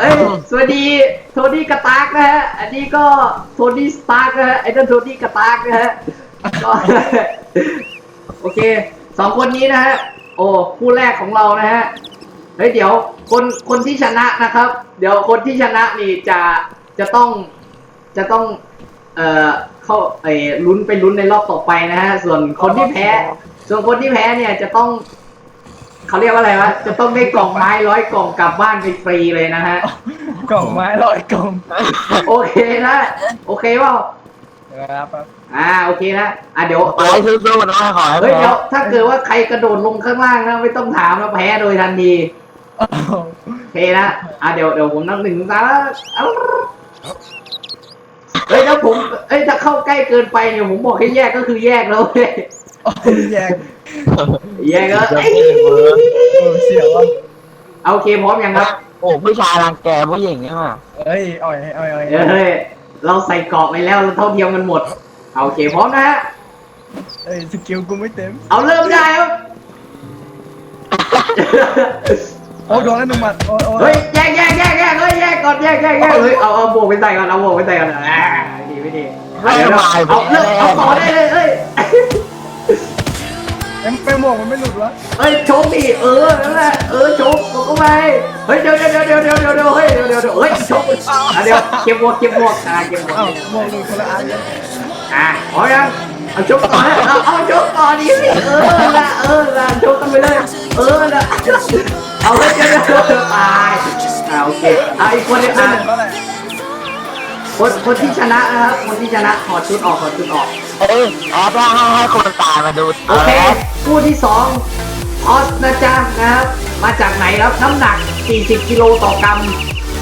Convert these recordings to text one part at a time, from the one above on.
เอ้ยสวัสดีโทนี่กระตากนะฮะ อันนี้ก็โทนี่สตาร์กนะฮะ ไอ้นั่นโทนี่กระตากนะฮะก็โอเคสองคนนี้นะฮะ โอ้คู่แรกของเรานะฮะ เฮ้ยเดี๋ยวคนคนที่ชนะนะครับ เดี๋ยวคนที่ชนะนี่จะจะต้องจะต้อง เอ่อเข้าไอ้ลุ้นไปลุ้นในรอบต่อไปนะฮะ ส่วนคนที่แพ้ ส่วนคนที่แพ้เนี่ยจะต้อง เขาเรียกว่าอะไรวะจะต้องได้กล่องไม้ร้อยกล่องกลับบ้านไปฟรีเลยนะฮะ กล่องไม้ลอยกล่องโอเคนะโอเคเปล่าครับครับอ่าโอเคนะอะเดี๋ยวไปสู้ๆนะขอให้เฮ้ยแพ้เดี๋ยวถ้าเกิดว่าใครกระโดดลงข้างล่างนะไม่ต้องถามนะแพ้โดยทันทีอ้าวโอเคนะอะเดี๋ยวเดี๋ยวผมนับหนึ่งถึงสามแล้วเอาเฮ้ยถ้าผมเอ้ยถ้าเข้าใกล้เกินไปเนี่ยผมบอกให้แยกก็คือแยกแล้วเว้ย โอ้ยแยกแยกแล้วจะเอ้ยพูดเวอร์โอ้ยเสียวอะเอาโอเคพร้อมยังครับ โอ้ผู้ชายรังแกผู้หญิงเนี่ยว่ะเอ้ยอ่อยอ่อยอ่อยเฮ้ยเราใส่เกราะไปแล้วเราเท่าเทียมกันหมด เอาโอเคพร้อมนะฮะ เอ้ยสกิลกูไม่เต็ม เอาเริ่มได้ครับ โอ้โดนแล้วหนึ่งหมัดโอ้ยโอ้เฮ้ยยแยกแยกแยกแยกเฮ้ยแยกก่อนแยกแยกแยกเฮ้ยเอาเอาบวกไปใส่ก่อนเอาบวกไปใส่ก่อนอ่าไม่ดีไม่ดีเอาเดี๋ยวเอาเอาเลิกเอาต่อได้เลยเอ้ยเอ็ม ไปหมวกมันไม่หลุดวะเฮ้ยโชกดิเออนั่นแหละเออโชกบอกเข้าไปเฮ้ยเดี๋ยวเดี๋ยวเดี๋ยวเดี๋ยวเดี๋ยวเดี๋ยวเฮ้ยเดี๋ยวเดี๋ยวเดี๋ยวเฮ้ยโชกอะเดี๋ยวเก็บหมวกเก็บหมวกอ่าเก็บหมวกอ้าวหมวกหลุดคนละอันเลยอ่าพอยังเอาโชกต่อนะเอาเอาโชกต่อดิสิเออละเออละโชกกันไปเลยเออละเอาเฮ้ยเดี๋ยวเดี๋ยวเดี๋ยวตายอ่าโอเคอะอีกคนหนึงได้อะหนึ่งเท่าไหร่คนคนที่ชนะนะครับคนที่ชนะถอดชุดออกถอดชุดออก เอ้ยแอบให้ให้ให้คนตายมาดูโอเคคู่ที่สองออสนะจ๊ะนะครับ มาจากไหนครับน้ำหนัก 40 กิโลต่อกรัม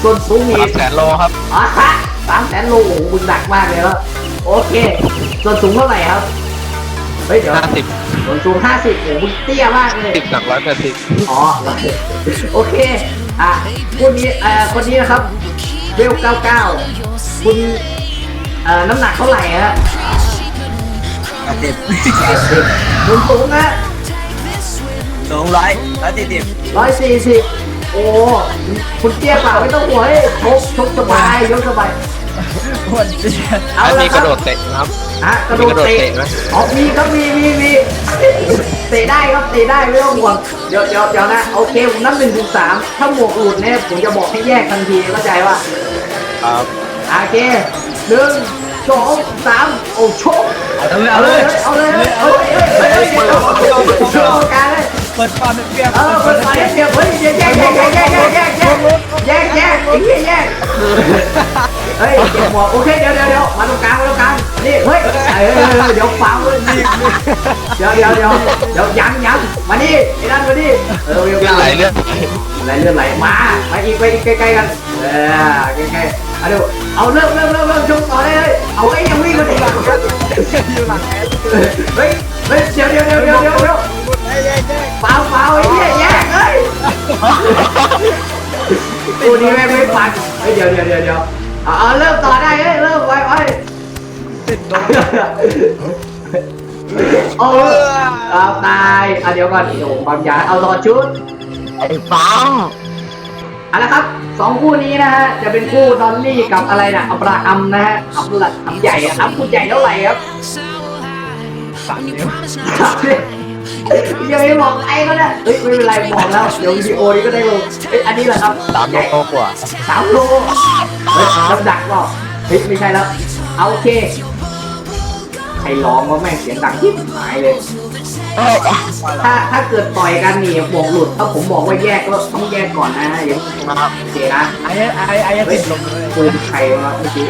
ส่วนสูงมีแสนโลครับอ๋อฮะสามแสนโลโอ้โหมึงหนักมากเลยครับโอเค ส่วนสูงเท่าไหร่ครับ เฮ้ยเดี๋ยวห้าสิบส่วนสูง 50โอ้โหมึงเตี้ยมากเลย สิบหนักร้อยแปดสิบอ๋อ โอเค อะคู่นี้เอ่อคนนี้นะครับเวล99 คุณเอ่อน้ำหนักเท่าไหร่ฮะ เจ็ดคุณสูงฮะสองร้อยร้อยสี่สิบร้อยสี่สิบโอ้คุณเตี้ยเปล่าไม่ต้องห่วงชกชกสบายยกสบายอ้วนเจี๊ยบเอาละมีคกรัระบโดดเตะครับฮะกระโดดมีกระโดดเตะเตะไหมอ๋อมีครับมีมีมีเตะได้ครับเตะได้ไม่ต้องห่วงเดี๋ยวเดี๋ยวเดี๋ยวนะโอเคผมนับหนึ่งถึงสามถ้าหมวกหลุดเนี่ยผมจะบอกให้แยกทันทีเข้าใจป่ะครับโอเคหนึ่ง สองสามโอ้โชกเอาเลยเอาเอาเลเลยยเอาเลยเฮ้ยเฮ้ยเฮ้ยเฮ้ยเดี๋ยวเดี๋ยวเดี๋ยวเดี๋ยวการเลยเปิดความเป็นเปรียบเออเปิดไฟเดี๋ยวเฮ้ยแยกแยกแยกแยกแยกแยกแยกแยกแยกไอ้เหี้ยแยกเฮ้ยเก็บหมวกโอเคเดี๋ยวเดี๋ยวเดี๋ยวมาตรงกลางมาตรงกลางนี่เฮ้ยเออเดี๋ยวฟังเลยเดี๋ยวเดี๋ยวเดี๋ยวเดี๋ยวยังยังมานี่ไอ้นั่นมานี่เออเดี๋ยวเรื่องไหลเรื่องไหลเลื่อนไหลมามาอีกไปอีกใกล้ๆกันเออใกล้ๆ เอาเดี๋ยวเอาเริ่มเริ่มเริ่มเริ่มชกต่อได้เลยเอาไอ้ยังวิ่งมาถึงหลังกันอยู่หลังแอร์เฮ้ยเฮ้ยเดี๋ยวเดี๋ยวเดี๋ยวเดี๋ยวเดี๋ยวเดี๋ยวไอ้แย่แย่เปล่าเปล่าไอ้เหี้ยแยกเฮ้ยตัวนี้ไม่ไม่ปันเฮ้ยเดี๋ยวเดี๋ยวเดี๋ยวเดี๋ยวเอาเอาเริ่มต่อได้เฮ้ยเริ่มไวไวติดโดนโอ้เอาตายอะเดี๋ยวก่อนเดี๋ยวความยาเอาต่อชุดไอ้ฟัง เอาละครับสองคู่นี้นะฮะจะเป็นคู่ดอลลี่กับอะไรนะอับราฮัมนะฮะอับราฮัมใหญ่อะครับคุณใหญ่เท่าไหร่ครับสามนิ้วยังไม่บอกใครก็ได้เฮ้ยไม่เป็นไรบอกแล้วเดี๋ยววิดีโอนี้ก็ได้ลงเฮ้ยอันนี้แหละครับสามโลกว่าสามโลเฮ้ยน้ำดักเปล่าเฮ้ยไม่ใช่แล้วเอาโอเคใครร้องว่าแม่งเสียงดังที่หายเลยเอ้ย ถ้าถ้าเกิดต่อยกันนี่บวกหลุดถ้าผมบอกว่าแยกก็ต้องแยกก่อนนะอย่าเพิ่งครับโอเคนะไอ้ไอ้ไอ้ติดลมเลยปืนใครวะเมื่อกี้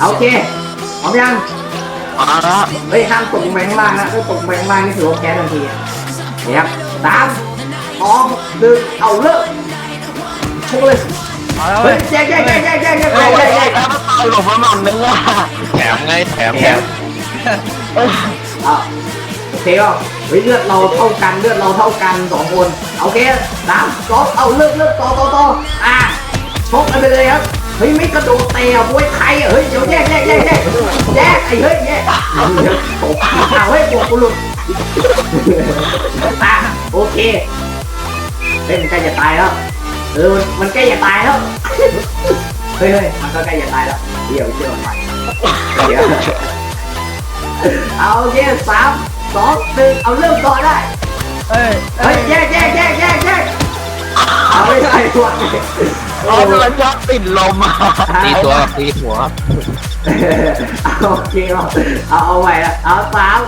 เอาโอเคพร้อมยังมาแล้วเฮ้ยห้ามตกลงไปข้างล่างนะถ้าตกลงไปข้างล่างนี่ถือว่าแพ้ทันทีอะเนี่ยครับสามสองหนึ่งเอาเลิกชกเลยมาแล้วเฮ้เว้ยยแยกแยกแยกแยกแยกแยกเอ้ยแยเอ้กยแยเอ้ยกแล้วตายหลบมาหมันนึงอะแถมไงแถมแถแถมมอะโอ เคก็เฮ้ยเลือดเราเท่ากันเลือดเราเท่ากันสองคนโอเคสามสองเอาเลิกเลิกต่อต่อต่ออะชกกันไปเลยครับเฮ้ยไม่กระโดดเตะบวยใครอะเฮ้ยเดี๋ยวแยกแยกแยกแยกแยกไอ้เฮ้ยแยกเอาเฮ้ยบวกกูหลุดอะโอเคเฮ้ยมันใกล้จะตายแล้วเออมันใกล้จะตายแล้วเฮ้ยเฮ้ยมันก็ใกล้จะตายแล้วเดี๋ยวเชื่อมันไปเดี๋ยวเอาโอเคสาม สองหนึ่งเอาเริ่มต่อได้ เอ้ยเฮ้ยแยกแยกแยกแยกแยกเอาไม่ใช่ตัวโอ้มันชอบติดลมอะตีตัวกับตีหัวเอาโอเคเอาเอาเอาไว้ละเอาสาม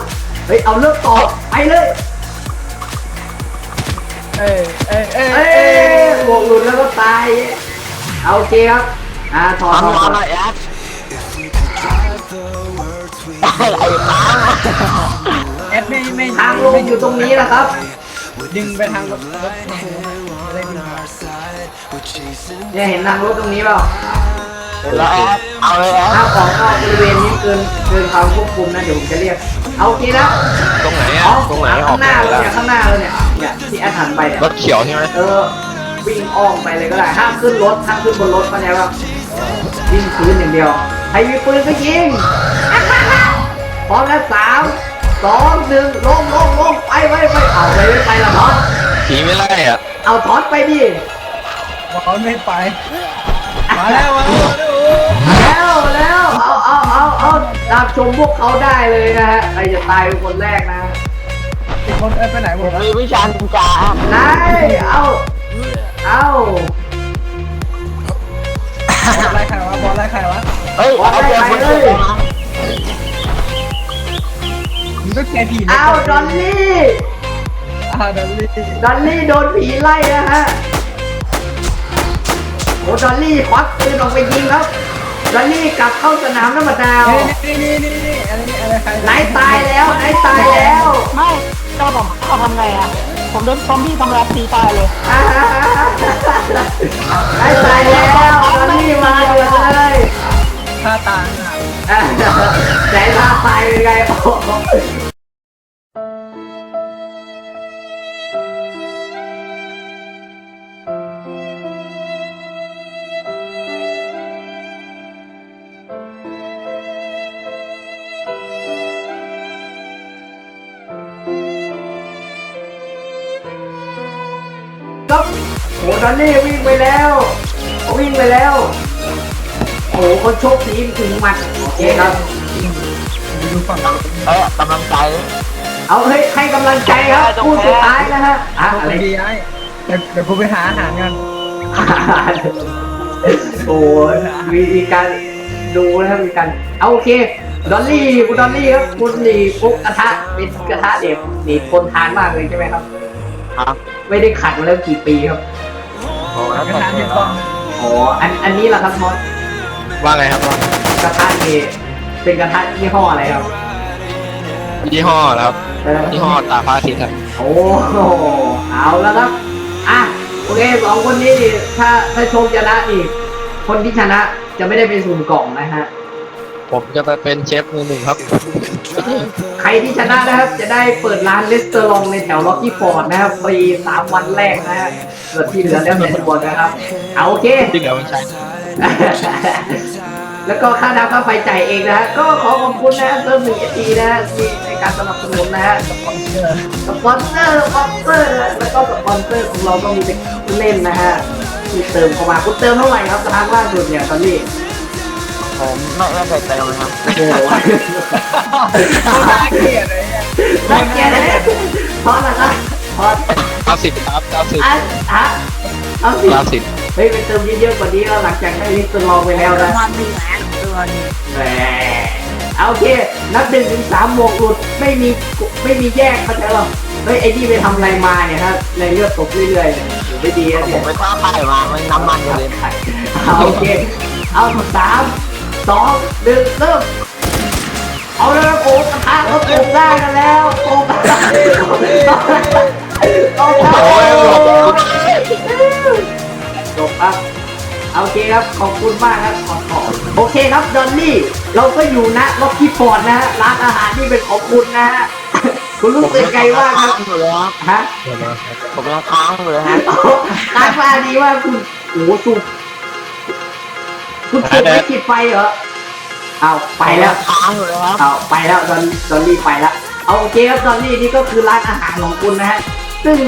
เฮ้ยเอาเริ่มต่อไปเลยเอ้ยเอ้ยเอ้ยเอ้ยบวกหลุดแล้วก็ตายเอาโอเคครับอ่าถอดถอดทำถออะไรดแอดอะไรค้างแอดไม่ไม่ทางลงอยู่ตรงนี้แหละครับ ดึงไปทางรถรถมาจะได้ดึงมาเนี่ยเห็นทางรถตรงนี้เปล่าแล้วแอดเอาเลยแอถ้าดออกนอกบริเวณนี้เกินเกินความควบคุมนะเดี๋ยวผมจะเรียก เอาโอเคนะตรงไหนอ๋อะอตรงไหนออข้ากงหน้าเราแล้วเนี่ยข้างหน้าเราเนี่ยเนี่ยที่แอดหันไปเนี่ยรถเขียวใช่ไหมเออวิ่งอ้อมไปเลยก็ได้ห้ามขึ้นรถห้ามขึ้นบนรถเข้าใจป่ะวิ่งพื้นอย่างเดียวใครมีปืนก็ยิงพร้อมแล้วสาม สองหนึ่งลงลงลงไปไปไปเอาไปไม่ไปละทอนผีไม่ไล่อะเอาทอนไปดิบอลไม่ไป มาแล้วมาแล้วแล้วแล้วเอาเอาเอาเอาดาบชมพวกเขาได้เลยนะฮะใครจะตายเป็นคนแรกนะอีกคนเอ้ยไปไหนหมดแล้วมีวิชานินจานายเอาเอาบอลไล่ใครวะบอลไล่ใครวะเฮ้ยเอาเจอคนเดียว มามึงก็แค่ผีเอาดอนลี่อ่าเดลลี่ดอนลี่โดนผีไล่นะฮะโอ้ดอนลี่ควักปืนออกไปยิงครับดอนลี่กลับเข้าสนามน้ำมันดาวนี่นี่นี่นี่อะไรนี่อะไรใครไหนตายแล้วไหนตายแล้วไม่เจ้าผมเขาทำไงอะผมโดนซอมบี้ทำร้ายตีตายเลยอ่าไหนตายแล้วดอนลี่มาเลยท่าตาง อะอ่าใจท่าตายเป็นไงโอ้โหครับโหดอนนี่วิ่งไปแล้ว วิ่งไปแล้ว โอ้โหเขาชกทีมถึงหมัดโอเคครับ ดูฝั่งเราเอ้ยกำลังใจเอาเฮ้ยให้กำลังใจครับคู่สุดท้ายนะฮะอะอะอะไรไรดีไอ้เดี๋ยวเดี๋ยวกูไปหาอาหารกันโอ้ยมีมีการดูนะครับมีการเอาโอเคดอลลี่คุณดอลลี่ครับคุณหนีปุ๊กกระทะเป็นกระทะเด็บหนีคนทานมากเลยใช่ไหมครับ ครับไม่ได้ขัดมาแล้วกี่ปีครับโอ้แล้วกระทานเห็นกล้องอ๋ออันอันนี้แหละครับมอส ว่าไงครับกระทะนี่เป็นกระทะยี่ห้ออะไรครับยี่ห้อครับเออยี่ห้อตาพระอาทิตย์ครับโอ้โหเอาแล้วครับอะโอเคสองคนนี้นี่ถ้าถ้าโชคชนะอีก คนที่ชนะจะไม่ได้เป็นสุ่มกล่องนะฮะ ผมจะไปเป็นเชฟมือหนึ่งครับ ใครที่ชนะนะครับ จะได้เปิดร้านเลสเตอร์ลองในแถวล็อกกี้ฟอร์ดนะครับฟรีสามวันแรกนะฮะส่วนที่เหลือแล้วแต่ดวงนะครับ เอาโอเค ที่เหลือมันใช้ แล้วก็ค่าน้ำค่าไฟจ่ายเองนะฮะ ก็ขอขอบคุณนะเติมหนึ่งเอทีนะฮะที่ในการสนับสนุนนะฮะสปอนเซอร์สปอนเซอร์นะแล้วก็สปอนเซอร์ของเราก็มีแต่เล่นนะฮะที่เติมเข้ามาคุณเติมเท่าไหร่ครับครั้งล่าสุดเนี่ยตอนนี้ผมไม่ไม่เคยเติมเลยครับโอ้โหน่าเกลียดเลยเนี่ยได้แก่เลยพอแล้วครับพอเก้าสิบครับเก้าสิบอะฮะเอาสิเก้าสิบ เฮ้ยไปเติมเยอะๆกว่านี้แล้วหลังจากได้ลิสต์ลองไปแล้วนะมันมีแหวนตัวนี้แหมเอาโอเค นับหนึ่งถึงสามหมวกหลุดไม่มีไม่มีแยกเข้าใจหรอเฮ้ยไอ้นี่ไปทำอะไรมาเนี่ยฮะในเลือดตกเรื่อยๆเนี่ยอยู่ไม่ดีนะผเนี่มยไปท่าไข่มามันน้ำมันอยู่เลยเอาโอเค เอาสามสองหนึ่งเริ่ม เอาแล้วโอ้กระทะเขาโกงได้กันแล้วโกงได้โอ้ จบครับโอเคครับขอบคุณมากครับขอขอโอเคครับดอนนี่เราก็อยู่นะล็อกกี้ฟอร์ดนะฮะร้านอาหารที่เป็นของคุณนะฮะคุณรู้สึกไงว่างครับอยู่เลยครับฮะผมยังค้างอยู่เลยครับร้านมาดีว่าคุณโอ้โหสุดคุณสุดไม่ขีดไฟเหรอเอาไปแล้วค้างอยู่เลยครับเอาไปแล้วดอนดอนลี่ไปแล้วเอาโอเคครับดอนลี่นี่ก็คือร้านอาหารของคุณนะฮะ ซึ่ง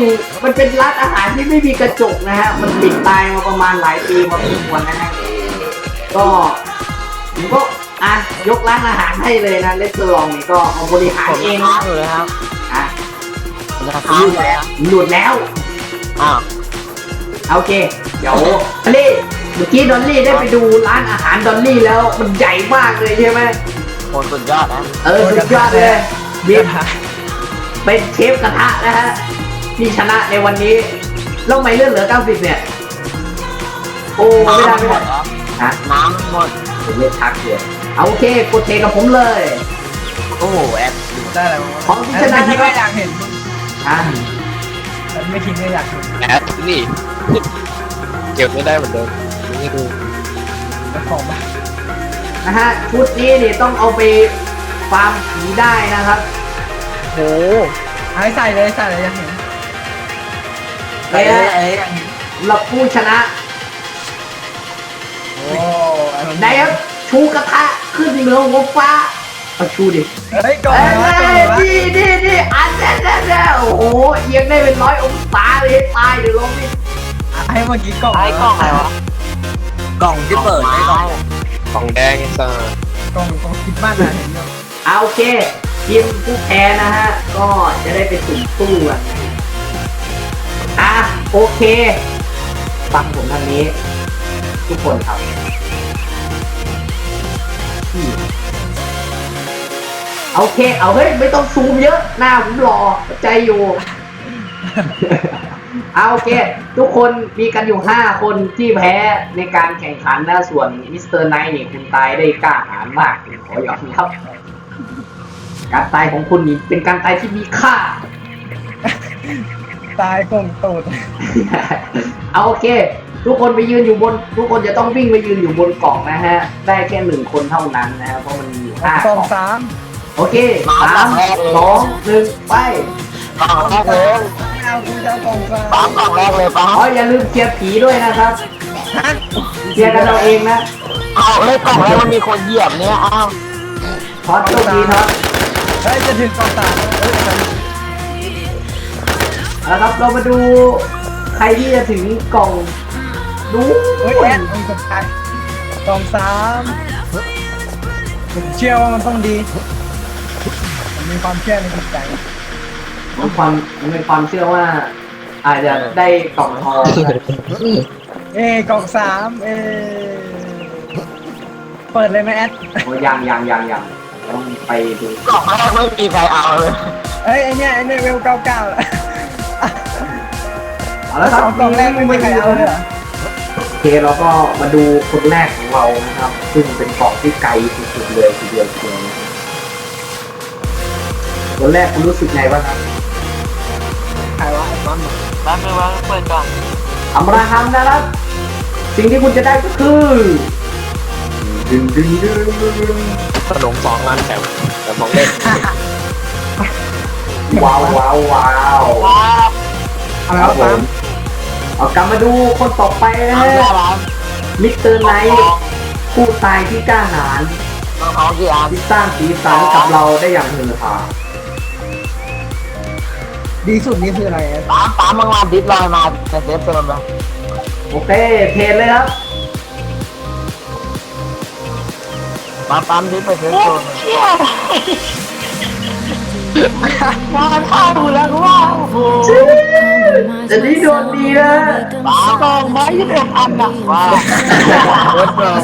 มันเป็นร้านอาหารที่ไม่มีกระจกนะฮะ มันปิดตายมาประมาณหลายปีมาพอสมควรนะฮะ ก็ผมก็อะยกร้านอาหารให้เลยนะเลสเตอรองนี่ก็เอาบริหารผมเองค้านะงอยู่เลยครับอะผมจะค้างอยู่แล้วหลุดแล้วอ้าวโอเค เดี๋ยวดอลลี่เมื่อกี้ดอลลี่ได้ไปดูร้านอาหารดอลลี่แล้วมันใหญ่มากเลยใช่ไหมโหสุดยอดนะ เออ สุดยอดเลยบิ๊กเป็นเชฟกระทะนะฮะ ที่ชนะในวันนี้แล้วทำไม่เลื่อนเหลือ 90 เนี่ย โอ้ไม่ได้น้ำไม่หมได้ดแล้วฮะน้ำหมดผมไม่ทักเลยเอาโอเคกดเทกับผมเลย โอ้โหแอดได้อะไรวะของที่ชนะไม่นะทิ้งคก็รับอยากเห็นอะไม่ทิ้งก็อยากเห็นแอดนี่เก็บไม่ได้เหมือนเดิมนี่ดูเจ้าของบ้านนะฮะชุดนี้นี่ต้องเอาไปฟาร์มผีได้นะครับโหไอ้ใส่เลยใส่เลยอยากเห็น เอ้ยเอ้ยสำหรับผู้ชนะ โอ้ไอ้มันได้ครับ ชูกระทะขึ้นเหนือหัวฟ้าเอาชูดิเฮ้ยก่อนเอ้ยนะก่อนนะดีดีดีอันนั้นนั่นน่ะโอ้โหเอียงได้เป็นร้อยองศาเลยตายเดี๋ยวลงนี่ไอ้เมื่อกี้กล่องไอ้กล้องอะไรวะกล่องที่เปิดไอ้กล่องของแดงไอ้ซ่ากล่องกล่องคิดบ้านนะเห็นอยู่เอาโอเคทีมผู้แพ้นะฮะ ก็จะได้ไปสุ่มตู้กัน อะโอเค ฟังผมทางนี้ ทุกคนครับโอเค เอาเฮ้ยไม่ต้องซูมเยอะหน้าผมรอใจอยู่เอาโอเค ทุกคนมีกันอยู่ 5 คนที่แพ้ในการแข่งขันนะส่วนมิสเตอร์ไนท์นี่คุณตายได้กล้าหาญมากขอยอมรับการตายของคุณนี่เป็นการตายที่มีค่า ตายกล่องตูดเอาโอเค ทุกคนไปยืนอยู่บน ทุกคนจะต้องวิ่งไปยืนอยู่บนกล่องนะฮะ ได้แค่หนึ่งคนเท่านั้นนะฮะเพราะมันมีอยู่ห้ากล่ล่อองงสามโอเคสามสองหนึ่งไปกล่องแรกเลยไม่เอากูจะเอากล่องสามปั๊มกล่องแรกเลยปั๊มอ๋ออย่าลืมเคลียร์ผีด้วยนะครับฮะเคลียร์กันเราเองนะเอาเฮ้ยกล่องแรกมันมีคนเหยียบเนี่ยอ้าวทอดโชคดีท็อดเฮ้ยจะถึงกล่องสามแล้วเอ้ยมั นแล้วครับ เรามาดูใครที่จะถึงกล่องดูเฮ้ยแอนมันสุดท้ายกล่องสามผมเชื่อว่ามันต้องดีผมมีความเชื่อในจิตใจมันความมันเป็นความเชื่อว่า อาจจะได้กล่องทองนะเอ้ยกล่องสามเอ้ยเปิดเลยไหมแอดโอ้ยังยังยังยังต้องไปดูกล่องแรกไม่มีใครเอาเลยเอ้ยไอเนี้ยไอเนี้ยเวลเก้าเก้าแล้ว เอาละครับกล่องแรกไม่มีใครเอาเลยเหรอ โอเคเราก็มาดูคนแรกของเรานะครับ ซึ่งเป็นกล่องที่ไกลสุดๆเลยทีเดียวทีเดียวนะครับคนแรกคุณรู้สึกไงบ้างครับใครวะไอ้ปั๊มเหรอแป๊บนึงว่าเปิดก่อนอัมราฮัมนะครับ สิ่งที่คุณจะได้ก็คือดึงดึงดึงดึงขนมสองร้านแถมแต่ของเล่นว้าวว้าวว้าว เอาคแล้รัวบผปั๊มม เอากลับมาดูคนต่อไปนะปั๊มฮะได้แล้วมิสเตอร์ไนท์ผู้ตายที่กล้าหาญน้องท้องกี่อันที่สร้างสีสันกับเราได้อย่างฮือฮาดีสุดนี่คืออะไรแอดปั๊มปั๊มมึงมาดิสลอยมาในเซฟโซนไปโอเคเทรนเลยครับมาปั๊มดิสไปเซฟโซน มาเข้าแล้วว่าโอ้โหแต่นี่โดนดีนะปั๊มกองไม้ยี่สิบอันนะว้าวรถเลย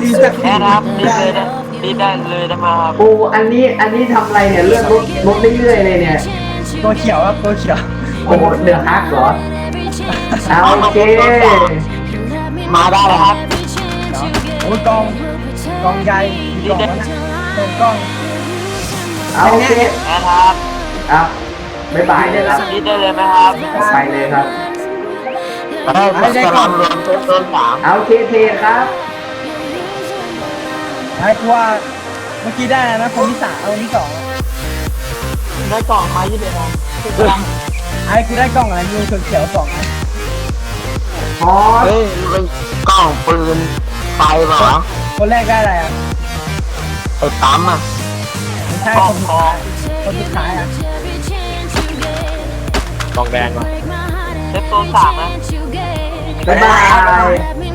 ดีสักแค่นะครับดิสเลยนะดิสได้เลยได้มาครับโอ้อันนี้อันนี้ทำอะไรเนี่ยเลื่อนลดลดเรื่อยๆเลยเนี่ยตัวเขียวครับตัวเขียวโอ้โหเดือดฮักเหรอเอาโอเคมาได้เลยครับโอ้ยกองกองใหญ่กองนั้นกองกล้อง เอาโอเคนะครับครับบ๊ายบายเลยครับดิสได้เลยไหมครับไปเลยครับเฮ้ยจะทำรวมเซฟโซนสามเอาโอเคเทรนครับไอ้กูว่าเมื่อกี้ได้แล้วนะคนที่สามคนที่สองได้กล่องไม้ยี่สิบอันไอ้กูได้กล้องอะไรมีเขียวๆสองอันพอสเฮ้ยเป็นกล่องปืนไฟเหรอคนแรกได้อะไรอะไอ้ปั๊มอะไม่ ใช่คนสุดท้ายคนสุดท้ายอะกองแดงว่ะ เซฟโซนสามนะ บ๊ายบาย